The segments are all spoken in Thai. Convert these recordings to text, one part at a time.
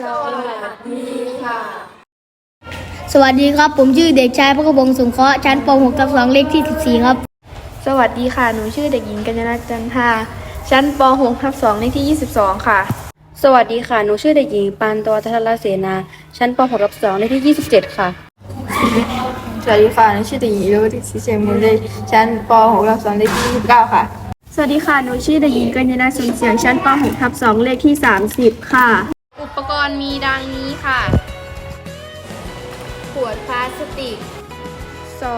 สวัสดีค่ะ สวัสดีครับ ผมชื่อเด็กชายพระกบงสงเคราะห์ชั้นป .6 ทับ2เลขที่ 14 ครับ สวัสดีค่ะ หนูชื่อเด็กหญิงกัญญาณจันทาชั้นป .6 ทับ2เลขที่ 22 ค่ะ สวัสดีค่ะ หนูชื่อเด็กหญิงปานตวทัทรเสนา ชั้นป .6 รับ2เลขที่ 27 ค่ะ สวัสดีค่ะ หนูชื่อเด็กหญิงอิรวติศิเชมูลเลขชั้นป .6 ทับ2เลขที่ 29 ค่ะ สวัสดีค่ะ หนูชื่อเด็กหญิงกัญญาณสุนเสียงชั้นป .6 ทับ2เลขที่ 30 ค่ะอุปก รณ์มีดังนี้ค่ะ ขวดพลาสติก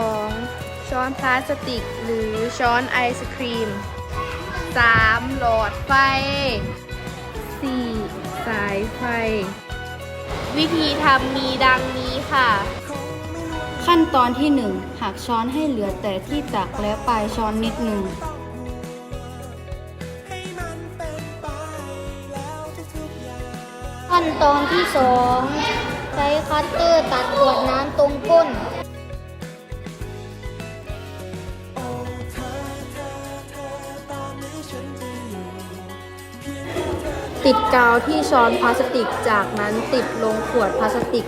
2. ช้อนพลาสติก หรือช้อนไอศครีม 3. หลอดไฟ 4. สายไฟ วิธีทำมีดังนี้ค่ะ ขั้นตอนที่ 1 หักช้อนให้เหลือแต่ที่ตักและปลายช้อนนิดหนึ่ง ขั้นตอนที่ 2 ใช้คัตเตอร์ตัดขวดน้ำตรงก้น ติดกาวที่ช้อนพลาสติกจากนั้นติดลงขวดพลาสติก